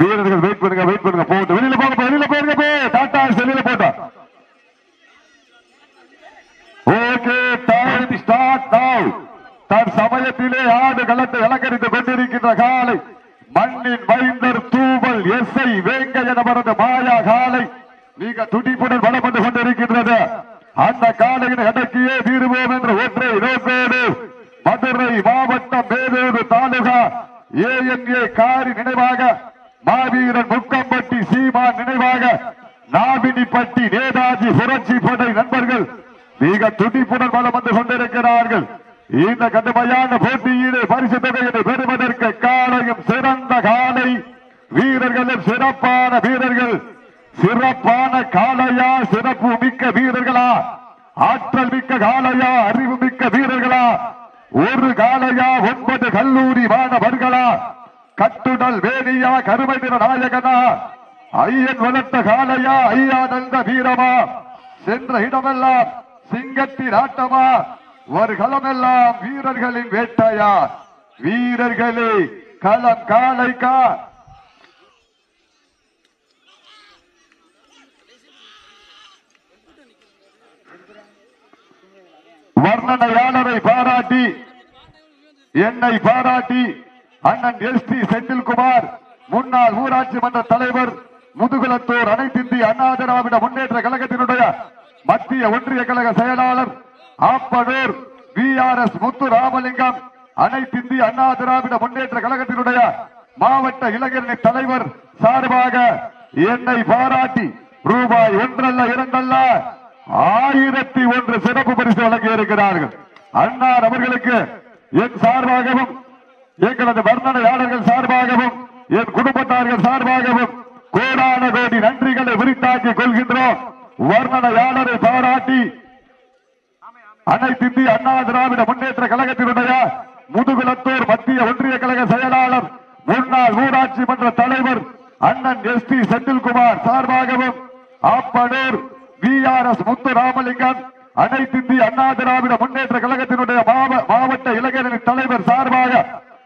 வீரர்கள் வெயிட் பண்ணுங்க வெயிட் பண்ணுங்க. போட்டு வெளியில போங்க வெளியில போயிருங்க போ. டாடா வெளியில போட்டா. ஓகே டைம் ஸ்டார்ட் நவ் தன் சமயத்திலே ஆடு களத்தை அலங்கரித்துக் கொண்டிருக்கின்ற காலை மண்ணின் மைந்தர் தூவல் எஸ்ஐ வேங்கைய நபரது மாயா காலை மிக துடிப்புடன் வளம் வந்து கொண்டிருக்கின்றது. அந்த காலையின் அடக்கியே தீருவோம் என்ற ஒற்றை நோக்கோடு மதுரை மாவட்டம் வேலூர் தாலுகா ஏஎன்ஏ காரி நினைவாக மாவீரன் முக்கம்பட்டி சீமான் நினைவாக நாபினிப்பட்டி நேதாஜி புரட்சி படை நண்பர்கள் மிக துடிப்புடன் பலம் வந்து கொண்டிருக்கிறார்கள். இந்த கடுமையான போட்டியிலே பரிசு தொகையினை பெறுவதற்கு காலையும் சிறந்த காலை. வீரர்களும் சிறப்பான வீரர்கள். சிறப்பான காலையா சிறப்பு மிக்க வீரர்களா? ஆற்றல் மிக்க காலையா அறிவு மிக்க வீரர்களா? ஒரு காலையா ஒன்பது கல்லூரி மாணவர்களா? கட்டுடல் வேணியா கருமை நிற நாயகனா? ஐயன் வளர்த்த காலையா ஐயா நந்த வீரமா? சென்ற இடமெல்லாம் சிங்கத்தின் ஆட்டமா? ஒரு களமெல்லாம் வீரர்களின் வேட்டையா? வீரர்களே களம் காலைக்கா வர்ணனையாளரை பாராட்டி என்னை பாராட்டி அண்ணன் எஸ் டி செந்தில்குமார் முன்னாள் ஊராட்சி மன்ற தலைவர் முதுகுலத்தூர் அனைத்திந்திய அண்ணா திராவிட முன்னேற்ற கழகத்தினுடைய மத்திய ஒன்றிய கழக செயலாளர் Appanur V R S Muthu Ramalingam அனைத்திந்திய அண்ணா திராவிட முன்னேற்ற கழகத்தினுடைய மாவட்ட இளைஞரணி தலைவர் சார்பாக என்னை பாராட்டி ரூபாய் ஒன்றல்ல இரண்டல்ல ஆயிரத்தி ஒன்று சிறப்பு பரிசு வழங்கி இருக்கிறார்கள். அண்ணார் அவர்களுக்கு என் சார்பாகவும் எங்களது வர்ணனையாளர்கள் சார்பாகவும் என் குடும்பத்தார்கள் சார்பாகவும் கோடான கோடி நன்றிகளை விரித்தாக்கி கொள்கின்றோம். வர்ணனையாளரை பாராட்டி அனைத்து இந்திய அண்ணா திராவிட முன்னேற்ற கழகத்தினுடைய முதுகுலத்தூர் மத்திய ஒன்றிய கழக செயலாளர் முன்னாள் ஊராட்சி மன்ற தலைவர் அண்ணன் எஸ் பி செந்தில்குமார் சார்பாகவும் ஆப்பனூர் முத்து அனைத்து இந்திய அண்ணா திராவிட முன்னேற்ற கழகத்தினுடைய மாவட்ட இளைஞரின் தலைவர் சார்பாக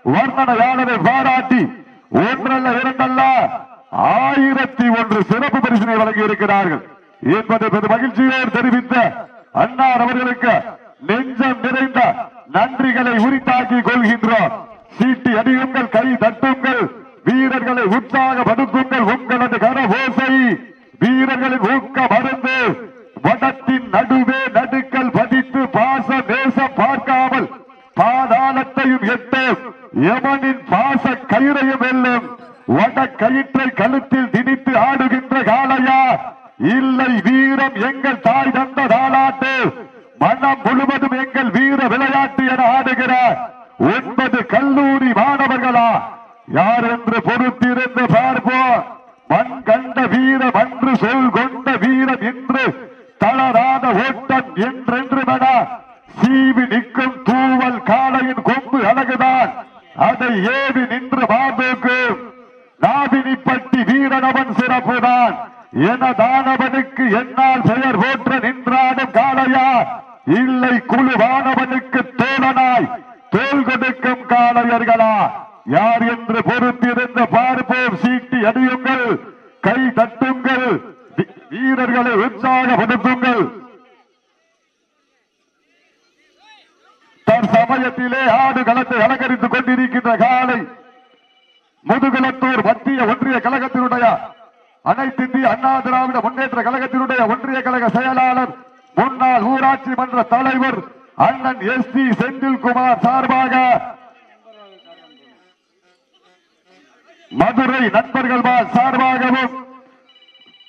வர்ணனையாளரை பாராட்டி ஒன்றல்ல இரண்டல்ல ஆயிரத்தி ஒன்று சிறப்பு பரிசினை வழங்கி இருக்கிறார்கள் என்பதை பெரும் மகிழ்ச்சியோடு தெரிவித்த அன்னார் அவர்களுக்கு நெஞ்சம் நிறைந்த நன்றிகளை உரித்தாக்கிக் கொள்கின்றோம். சீட்டி அடியுங்கள் கை தட்டுங்கள் வீரர்களை உற்சாகப்படுத்துங்கள் உங்களது கரபோசை வீரர்களின் ஊக்க மருந்து வடத்தின் நடுவே நடுக்கல் பதித்து பாச தேசம் பார்க்காமல் பாதாளத்தையும் எட்டும் யமனின் பாச கயிறையும் வெல்லும் வட கயிற்றை கழுத்தில் திணித்து ஆடுகின்ற காளையா இல்லை வீரம் எங்கள் தாய் தந்த தாளாட்டு மனம் முழுவதும் எங்கள் வீர விளையாட்டு என ஆடுகிற ஒன்பது கல்லூரி மாணவர்களா யார் என்று பொறுத்திருந்து பார்ப்போம் மண் கண்ட வீரம் அன்று சொல் கொண்ட வீரம் என்று தளராத ஓட்டம் என்றென்று மன சீவி நிற்கும் தூவல் காளையின் கொம்பு அழகுதான். அதை ஏவி நின்று மார்போக்கு நாவினிப்பட்டி வீரனவன் சிறப்புதான். எனதானவனுக்கு என்னால் பெயர் போற்ற நின்றாடும் காளையா. இல்லை குழுவானவனுக்கு தோழனாய். தோல் கொடுக்கும் காளையர்களா. யார் என்று பொறுத்திருந்து பார்ப்போம் சீட்டி அடியுங்கள் கை தட்டுங்கள் வீ- வீரர்களை உற்சாகப்படுத்துங்கள் தற்சமயத்திலே ஆடு களத்தை அலங்கரித்துக் கொண்டிருக்கின்ற காலை முதுகுலத்தூர் மத்திய ஒன்றிய கழகத்தினுடைய அனைத்து இந்திய அண்ணா திராவிட முன்னேற்ற கழகத்தினுடைய ஒன்றிய கழக செயலாளர் முன்னாள் ஊராட்சி மன்ற தலைவர் அண்ணன் எஸ் டி செந்தில்குமார் சார்பாக மதுரை நண்பர்கள் சார்பாகவும்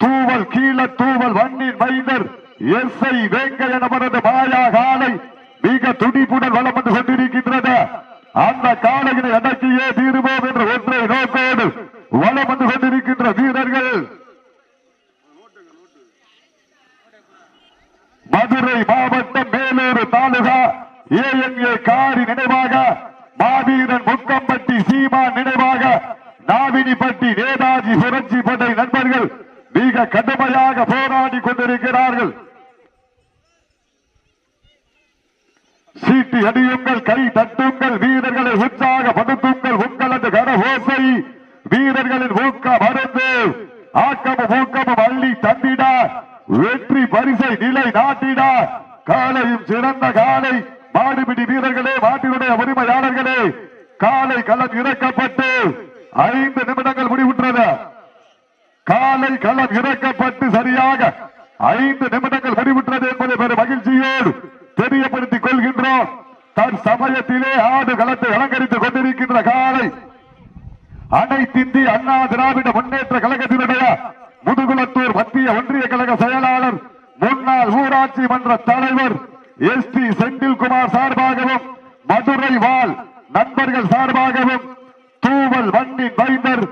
தூவல் கீழ தூவல் வண்ணின் மைந்தர் எஸ் ஐ வேங்கைய மாயா காலை மிக துடிப்புடன் வளம் வந்து கொண்டிருக்கின்றது. அந்த காலையினை அடக்கியே தீருவோம் விரைவாக படுத்துங்கள் உங்களது கரஹோசை வீரர்களின் ஊக்கம் மருந்து. ஆக்கமும் ஊக்கமும் அள்ளி தந்திட. வெற்றி பரிசை நிலை நாட்டிட காலையும் சிறந்த காலை. அண்ணா திராவிட முன்னேற்ற கழகத்தினுடைய முதுகுளத்தூர் மத்திய ஒன்றிய கழக செயலாளர் முன்னாள் ஊராட்சி மன்ற தலைவர் எஸ் டி செந்தில்குமார் சார்பாகவும் மதுரை வாழ் நண்பர்கள் சார்பாகவும் தூவல் வண்டி வைந்தர்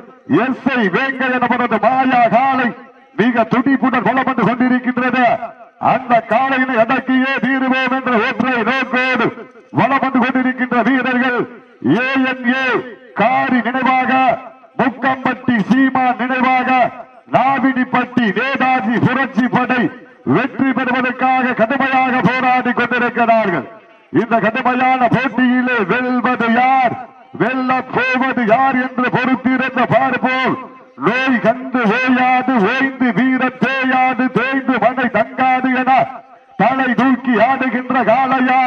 எஸ் ஐ வேங்கையன் அவரது மாயா காலை மிக துடிப்புடன் கொல்லப்பட்டு வந்து கொண்டிருக்கின்றது. அந்த காலையினை அடக்கியே தீருவோம் என்ற ஒற்றை நோக்கோடு வளம் வந்து கொண்டிருக்கின்ற வீரர்கள் ஏ காரி நினைவாக முக்கம்பட்டி சீமா நினைவாக நாவினிப்பட்டி நேதாஜி புரட்சி படை வெற்றி பெறுவதற்காக கடுமையாக போராடி கொண்டிருக்கிறார்கள். இந்த கடுமையான போட்டியிலே வெல்வது யார்? வெல்ல போவது யார் என்று பொறுத்திருந்த பார்ப்போம். நோய் கண்டு ஓயாது ஓய்ந்து வீர தேயாது தேய்ந்து மனை தங்காது என தலை தூக்கி ஆடுகின்ற காலையா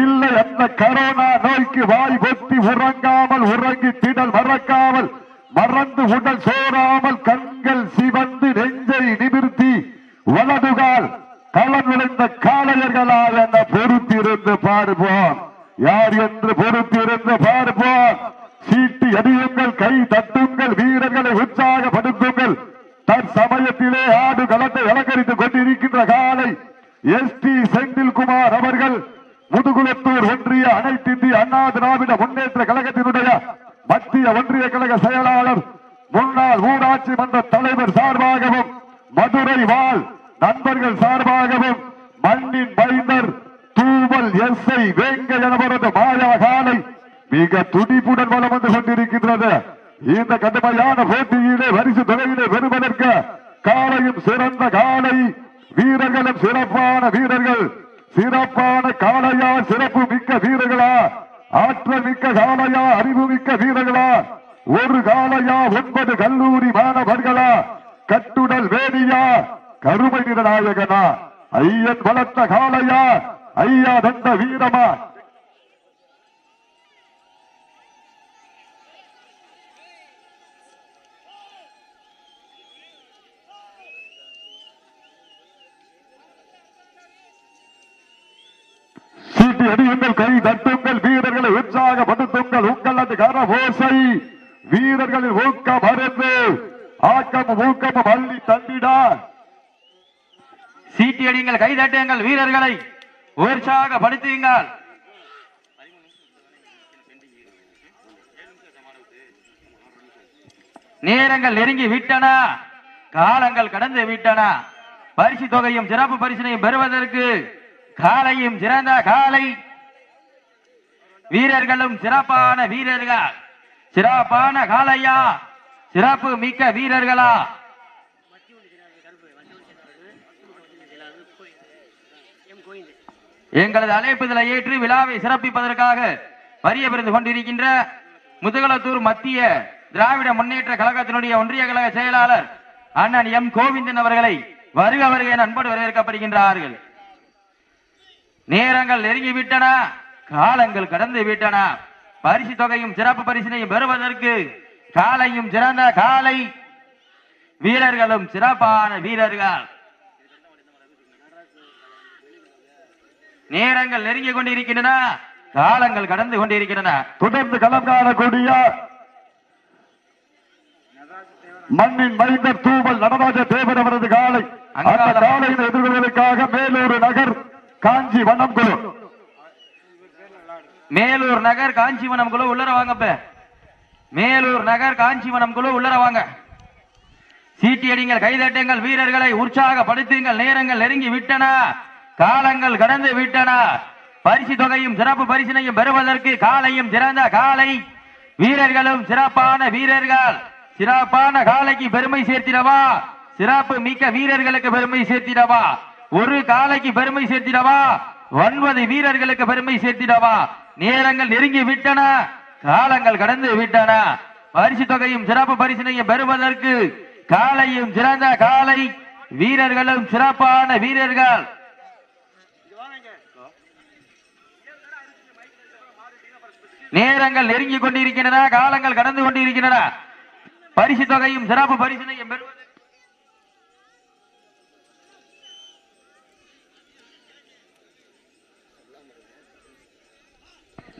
இல்லை அந்த கரோனா நோய்க்கு வாய் பொத்தி உறங்காமல் உறங்கி திடல் மறக்காமல் மறந்து உடல் சோறாமல் கண்கள் சிவந்து நெஞ்சை நிமிர்த்தி வலதுகால் களம் விளைந்த காளையர்களா என பொறுத்திருந்து பார்ப்போம். யார் என்று பொறுத்திருந்து பார்ப்போம். சீட்டி அடியுங்கள் கை தட்டுங்கள் வீரர்களை உற்சாகப்படுத்துங்கள். தற்சமயத்திலே ஆடு களத்தை அலங்கரித்துக் கொண்டிருக்கின்ற காலை எஸ் டி செந்தில்குமார் அவர்கள் முதுகுலத்தூர் ஒன்றிய அனைத்து இந்திய அண்ணா திராவிட முன்னேற்ற கழகத்தினுடைய மத்திய ஒன்றிய கழக செயலாளர் முன்னாள் ஊராட்சி மன்ற தலைவர் சார்பாகவும் மதுரை வாழ் நண்பர்கள் சார்பாகவும் மண்ணின் மைந்தர் தூவல் எஸ் ஐ வேங்கை எனவரது மாயா காலை மிக துடிப்புடன் வளம் வந்து கொண்டிருக்கின்றது. இந்த கடுமையான போட்டியிலே வரிசு தொகையிலே பெறுவதற்கு காலையும் சிறந்த காலை வீரர்களும் சிறப்பான வீரர்கள் சிறப்பான காலையா சிறப்பு மிக்க வீரர்களா ஆற்றல் மிக்க காளையா அறிவு மிக்க வீரர்களா ஒரு காலையா ஒன்பது கல்லூரி மாணவர்களா கட்டுடல் வேணியா கருமை நிறநாயகனா ஐயன் வளர்த்த காலையா ஐயா தந்த வீரமா. சீட்டு அடியுங்கள் கை தட்டுங்கள் உற்சாகப்படுத்துங்கள் உங்களது வீரர்களின் ஊக்கம் அறிந்து ஆக்கம் ஊக்கம் அள்ளி தந்திடா. சீட்டியடிங்கள் கைதட்டுங்கள் வீரர்களை. உற்சாகப்படுத்துங்கள் நேரங்கள் நெருங்கி விட்டன. காலங்கள் கடந்து விட்டன. பரிசு தொகையும் சிறப்பு பரிசினையும் பெறுவதற்கு காலையும் சிறந்த காலை வீரர்களும் சிறப்பான வீரர்கள். சிறப்பான காலையா சிறப்பு மிக்க வீரர்களா. எங்களது அழைப்புதலை ஏற்று விழாவை சிறப்பிப்பதற்காக வரிய பிறந்து கொண்டிருக்கின்ற முதுகலத்தூர் மத்திய திராவிட முன்னேற்ற கழகத்தினுடைய ஒன்றிய கழக செயலாளர் அண்ணன் எம். கோவிந்தன் அவர்களை வருக வருக அன்போடு வரவேற்கப்படுகின்றார்கள். நேரங்கள் நெருங்கி விட்டன காலங்கள் கடந்து விட்டன. பரிசு தொகையும் சிறப்பு பரிசினையும் பெறுவதற்கு காலையும் சிறந்த காலை வீரர்களும் சிறப்பான வீரர்கள். நேரங்கள் நெருங்கிக் கொண்டிருக்கின்றன. காலங்கள் கடந்து கொண்டிருக்கின்றன. தொடர்ந்து களம் காணக்கூடிய மண்ணின் மைந்தர் தூவல் நடராஜ தேவர் அவரது காலை. அந்த காலையில் எதிர்கொள்வதற்காக மேலூர் நகர் காஞ்சி வனம் குழு மேலூர் நகர் காஞ்சிவனம் குழு உள்ளர வாங்கப்ப. மேலூர் நகர் காஞ்சிவனம் குழு உள்ளர வாங்க. சீட்டி அடிங்கள் கைதட்டுங்கள் வீரர்களை உற்சாகப்படுத்துங்கள் நேரங்கள் நெருங்கி விட்டன. காலங்கள் கடந்து விட்டன. பரிசு தொகையும் சிறப்பு பரிசினையும் பெறுவதற்கு காலையும் சிறந்த காலை. வீரர்களும் சிறப்பான வீரர்கள். சிறப்பான காலைக்கு பெருமை சேர்த்திடவா? சிறப்பு மிக்க வீரர்களுக்கு பெருமை சேர்த்திடவா? ஒரு காலைக்கு பெருமை சேர்த்திடவா? ஒன்பது வீரர்களுக்கு பெருமை சேர்த்திடவா? நேரங்கள் நெருங்கி விட்டன. காலங்கள் கடந்து விட்டன. பரிசு தொகையும் சிறப்பு பரிசினையும் பெறுவதற்கு காலையும் சிறந்த காலை வீரர்களும் சிறப்பான வீரர்கள். நேரங்கள் நெருங்கிக் கொண்டிருக்கின்றன. காலங்கள் கடந்து கொண்டிருக்கின்றன. பரிசு தொகையும் சிறப்பு பரிசினையும் பெறுவது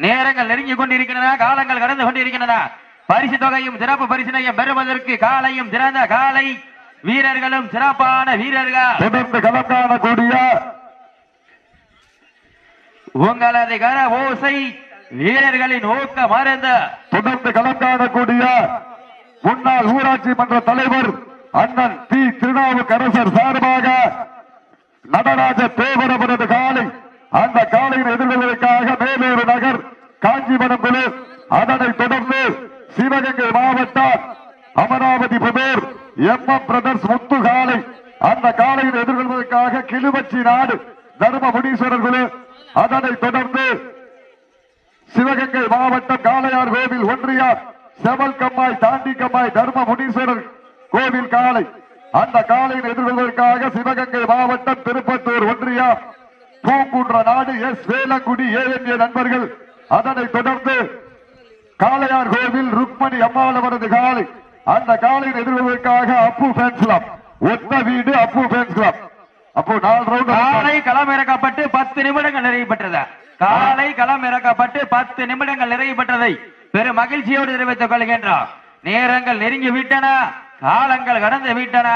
நேரங்கள் நெருங்கிக் கொண்டிருக்கின்றன காலங்கள் கடந்து கொண்டிருக்கின்றன. பரிசு தொகையும் சிறப்பு பரிசினையும் பெறுவதற்கு காலையும் சிறந்த காலை வீரர்களும் சிறப்பான வீரர்கள். காணக்கூடிய உங்களது கர ஓசை வீரர்களின் ஊக்க மருந்து. தொடர்ந்து களம் காணக்கூடிய முன்னாள் ஊராட்சி மன்ற தலைவர் அண்ணன் டி திருநாவுக்கரசர் சார்பாக நடராஜ தேவர் அவரது காலை அந்த காலையில் எதிர்கொள்வதற்காக மேலூர் நகர் காஞ்சிபுரம் குழு அதனைத் தொடர்ந்து சிவகங்கை மாவட்டம் Amaravathi Puthur M M brothers Muthu காலை அந்த காலையில் எதிர்கொள்வதற்காக கிளிவச்சி நாடு தர்மபுடீஸ்வரர் குழு அதனைத் தொடர்ந்து சிவகங்கை மாவட்டம் காளையார் கோவில் ஒன்றியார் செவல் கம்மாய் தாண்டி கம்மாய் தர்ம முனீஸ்வரர் கோவில் காளை. அந்த காளையின் எதிர்கொள்வதற்காக சிவகங்கை மாவட்டம் திருப்பத்தூர் ஒன்றியார் பூங்குன்ற நாடு எஸ் வேலங்குடி ஏஎன்ஏ நண்பர்கள். அதனைத் தொடர்ந்து காளையார் கோவில் ருக்மணி அம்மாவளவரது காலை அந்த காலையில் எதிர்வதற்காக அப்பு ஃபேன்ஸ் கிளப் ஒத்த வீடு அப்பு ஃபேன்ஸ் கிளப் அப்போ நாலு ரவுண்ட் காலை களம் இறக்கப்பட்டு பத்து நிமிடங்கள் நிறைவு பெற்றது? காலை களம் இறக்கப்பட்டு பத்து நிமிடங்கள் நிறைவு பெற்றதை பெரும் மகிழ்ச்சியோடு தெரிவித்துக் கொள்கின்றோம். நேரங்கள் நெருங்கி விட்டன காலங்கள் கடந்து விட்டன.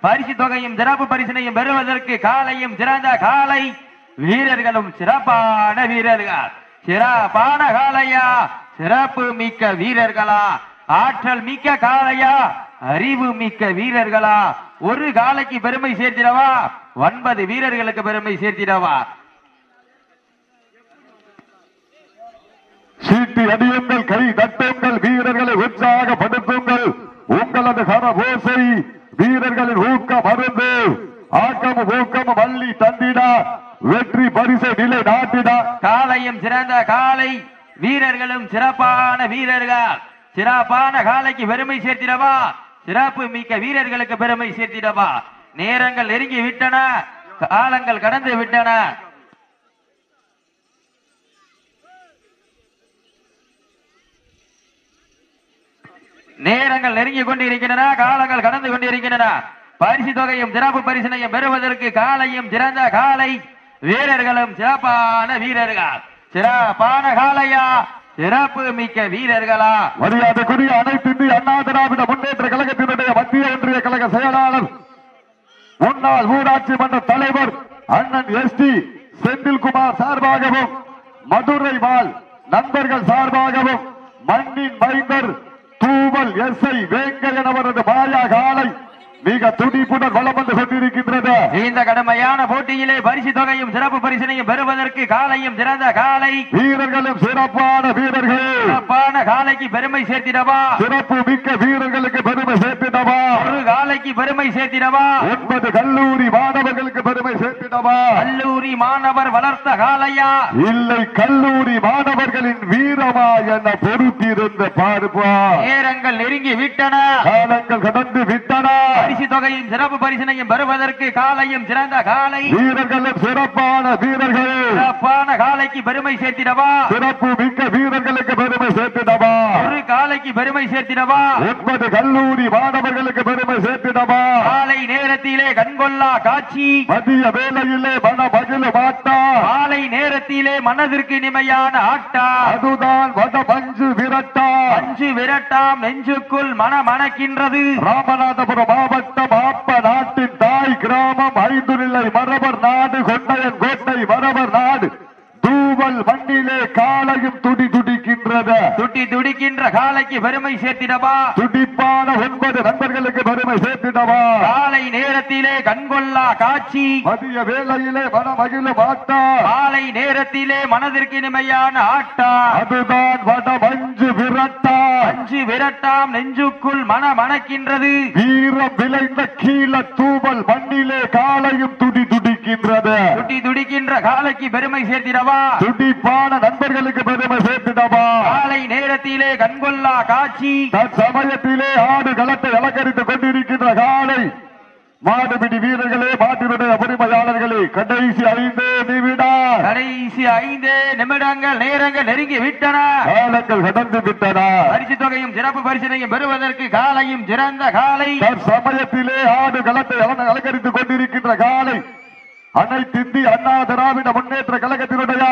பரிசு தொகையும் சிறப்பு பரிசினையும் பெறுவதற்கு காலையும் சிறந்த காலை வீரர்களும் சிறப்பான வீரர்கள். சிறப்பான காலையா சிறப்பு மிக்க வீரர்களா. ஆற்றல் மிக்க காளையா. அறிவு மிக்க வீரர்களா. ஒரு காலைக்கு பெருமை சேர்த்திடவா? ஒன்பது வீரர்களுக்கு பெருமை சேர்த்திடவா? சீட்டு அடியுங்கள் கை தட்டுங்கள் வீரர்களை உற்சாகப்படுத்த உங்களது கர ஓசை வீரர்களின் ஊக்க மருந்து ஆக்கம் ஊக்கம் வள்ளி தந்திடா வெற்றி பரிசை நிலை நாட்டிடா காலையும் சிறந்த காலை வீரர்களும் சிறப்பான வீரர்கள். சிறப்பான காலைக்கு பெருமை சேர்த்திடவா? சிறப்பு மிக்க வீரர்களுக்கு பெருமை சேர்த்திடவா? நேரங்கள் நெருங்கி விட்டன காலங்கள் கடந்து விட்டன. நேரங்கள் நெருங்கி கொண்டிருக்கின்றன காலங்கள் கடந்து கொண்டிருக்கின்றன. பரிசு தொகையும் சிறப்பு பரிசினையும் பெறுவதற்கு காலையும் சிறந்த காலை. வீரர்களும் சிறப்பான வீரர்கள். சிறப்பான காலையா சிறப்பு மிக்க வீரர்களா. மரியாதைக்குரிய அனைத்து இந்திய அண்ணா திராவிட முன்னேற்ற கழகத்தினுடைய மத்திய ஒன்றிய கழக செயலாளர் முன்னாள் ஊராட்சி மன்ற தலைவர் அண்ணன் எஸ் டி செந்தில்குமார் சார்பாகவும் மதுரை வாழ் நண்பர்கள் சார்பாகவும் மண்ணின் மைந்தர் தூவல் எஸ் ஐ வேங்கையன் அவரது மாயா காலை மிக துடிப்புடன் வளம் வந்து கொண்டிருக்கின்ற இந்த கடுமையான போட்டியிலே பரிசு தொகையும் சிறப்பு பரிசினையும் பெறுவதற்கு காலையும் சிறந்த காலை. வீரர்களும் சிறப்பான வீரர்கள். சிறப்பான காலைக்கு பெருமை சேர்த்திடவா? சிறப்பு மிக்க வீரர்களுக்கு பெருமை சேர்த்திடவா? ஒரு காலைக்கு பெருமை சேர்த்திடவா? ஒன்பது கல்லூரி மாணவர்களுக்கு பெருமை சேர்த்திடவா? கல்லூரி மாணவர் வளர்த்த காலையா? இல்லை கல்லூரி மாணவர்களின் வீரமா என பொறுத்திருந்த பார்ப்பா நேரங்கள் நெருங்கி விட்டன. காலங்கள் கடந்து விட்டன. பரிசு தொகையும் சிறப்பு பரிசினையும் பெறுவதற்கு காலையும் சிறந்த காலை. வீரர்களும் சிறப்பான வீரர்கள். சிறப்பான காலைக்கு பெருமை சேர்த்திடவா? சிறப்பு மிக்க வீரர்களுக்கு பெருமை சேர்த்திடவா? ஒரு காலைக்கு பெருமை சேர்த்திடவா? ஒன்பது கல்லூரி மாணவர்களுக்கு பெருமை சேர்த்திடவா? காலை நேரத்திலே கண்கொள்ளா காட்சி. மதிய வேலையிலே மன மகிழ மாட்டா. காலை நேரத்திலே மனதிற்கு இனிமையான ஆட்டா. அதுதான் வட மஞ்சு விரட்டா. அஞ்சு விரட்டாம் நெஞ்சுக்குள் மன மணக்கின்றது. ராமநாதபுரம் மாவட்டம் ஆப்ப நாட்டின் தாய் கிராமம். ஐந்து நிலை மரபர் நாடு கொண்டையன் கோட்டை மரபர் நாடு. தூவல் மண்ணிலே காலையும் துடி துடிக்கின்றது. துட்டி துடிக்கின்ற காலைக்கு பெருமை சேர்த்திடவா? துடிப்பான ஒன்பது நண்பர்களுக்கு பெருமை சேர்த்திடவா? காலை நேரத்திலே கண்கொள்ளா காட்சி. மதிய வேளையிலே மன மகிழ மாட்டா. காலை நேரத்திலே மனதிற்கு இனிமையான ஆட்டா. அதுதான் வட மஞ்சு விரட்டா. அஞ்சு விரட்டாம் நெஞ்சுக்குள் மன மணக்கின்றது. வீரம் விளைந்த கீழ தூவல் மண்ணிலே காலையும் துடி துடிக்கின்றது. துட்டி துடிக்கின்ற காலைக்கு பெருமை சேர்த்திடவா? துடிப்பான நண்பர்களுக்கு பெருமை சேர்த்திடவா? காலை நேரத்திலே கண்கொள்ளா காட்சி. தற்சமயத்திலே ஆடு களத்தை அலங்கரித்துக் கொண்டிருக்கின்ற காலை மாடுபிடி வீரர்களே மாட்டினுடைய உரிமையாளர்களே கடைசி ஐந்து நிமிடம். கடைசி ஐந்து நிமிடங்கள் நேரங்கள் நெருங்கி விட்டன. காலங்கள் கடந்து விட்டன. பரிசு தொகையும் சிறப்பு பரிசினையும் பெறுவதற்கு காலையும் சிறந்த காலை சமயத்திலே ஆடு களத்தை அலங்க- அலங்கரித்துக் கொண்டிருக்கின்ற காலை அனைத்து இந்திய அண்ணா திராவிட முன்னேற்ற கழகத்தினுடைய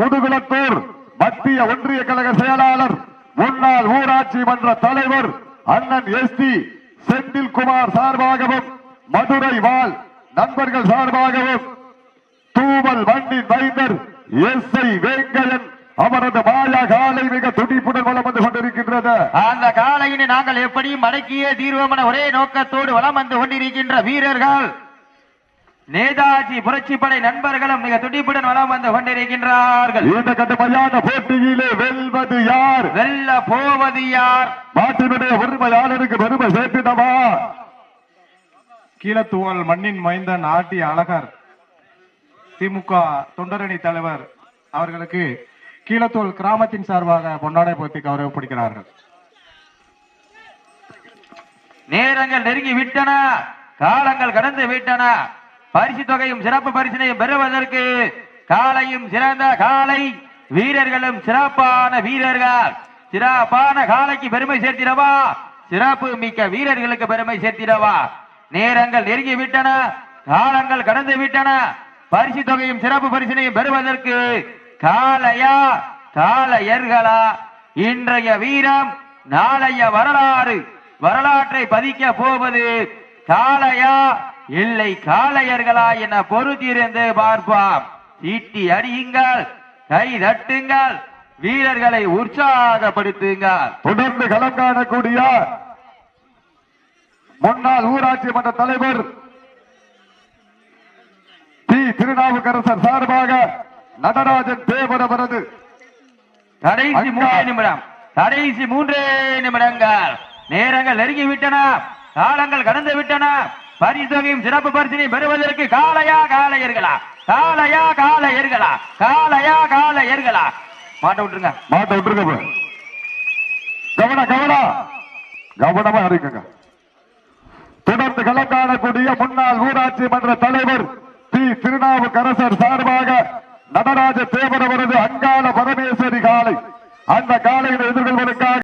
முதுகுளத்தூர் மத்திய ஒன்றிய கழக செயலாளர் முன்னாள் ஊராட்சி மன்ற தலைவர் அண்ணன் எஸ் டி செந்தில்குமார் சார்பாகவும் மதுரை வாழ் நண்பர்கள் சார்பாகவும் தூவல் வண்டின் வைந்தர் எஸ் ஐ வேங்கையன் அவரது மாயா காலை மிக துடிப்புடன் வளம் வந்து கொண்டிருக்கின்றது. அந்த காலையினை நாங்கள் எப்படியும் அடக்கியே தீர்வமன ஒரே நோக்கத்தோடு வளம் வந்து கொண்டிருக்கின்ற வீரர்கள். நேதாஜி புரட்சிப்படை நண்பர்களும் மிக துடிப்புடன் வலம் வந்து கொண்டிருக்கின்றார்கள். இந்த கடுமையான போட்டியிலே வெல்வது யார்? வெல்ல போவது யார்? நாட்டினுடைய உரிமையாளருக்கு பெருமை சேர்த்திடவா கீழத்தூவல் மண்ணின் மைந்தன் ஆட்டி அழகர் திமுக தொண்டரணி தலைவர் அவர்களுக்கு கீழத்தூவல் கிராமத்தின் சார்பாக பொன்னாடை போத்தி கௌரவப்படுகிறார்கள் நேரங்கள் நெருங்கி விட்டன காலங்கள் கடந்து விட்டன. பரிசு தொகையும் சிறப்பு பரிசினையும் பெறுவதற்கு காலையும் சிறந்த காலை வீரர்களும் சிறப்பான வீரர்கள். சிறப்பான காலைக்கு பெருமை சேர்த்திடவா? சிறப்பு மிக்க வீரர்களுக்கு பெருமை சேர்த்திடவா? நேரங்கள் நெருங்கி விட்டன காலங்கள் கடந்து விட்டன பரிசு தொகையும் சிறப்பு பரிசினையும் பெறுவதற்கு காலையா காலையர்களா இன்றைய வீரம் நாளைய வரலாறு. வரலாற்றை பதிக்க போவது காலையா இல்லை காளையர்களா என பொறுத்திருந்து பார்ப்போம். ஈட்டி அடியுங்கள் கை தட்டுங்கள் வீரர்களை உற்சாகப்படுத்துங்கள். தொடர்ந்து களம் காணக்கூடிய முன்னாள் ஊராட்சி மன்ற தலைவர் டி திருநாவுக்கரசர் சார்பாக நடராஜன் தேவர் அவரது கடைசி. மூன்றே நிமிடம் கடைசி மூன்றே நிமிடங்கள். நேரங்கள் நெருங்கி விட்டன காலங்கள் கடந்து விட்டன. பரிசொகையும் சிறப்பு பரிசினை பெறுவதற்கு காலையா காலையர்களா காலையா காலையர்களா காலையா காலையர்களா மாட்ட விட்டுருங்க. மாட்ட விட்டுருங்க bro. கவனம் கவனம். கவனமா இருக்குங்க தொடர்ந்து களம் காணக்கூடிய முன்னாள் ஊராட்சி மன்ற தலைவர் பி. திருநாவுக்கரசர் சார்பாக நடராஜ தேவர் அவரது அங்காள பரமேஸ்வரி காலை அந்த காலையில் எதிர்கொள்வதற்காக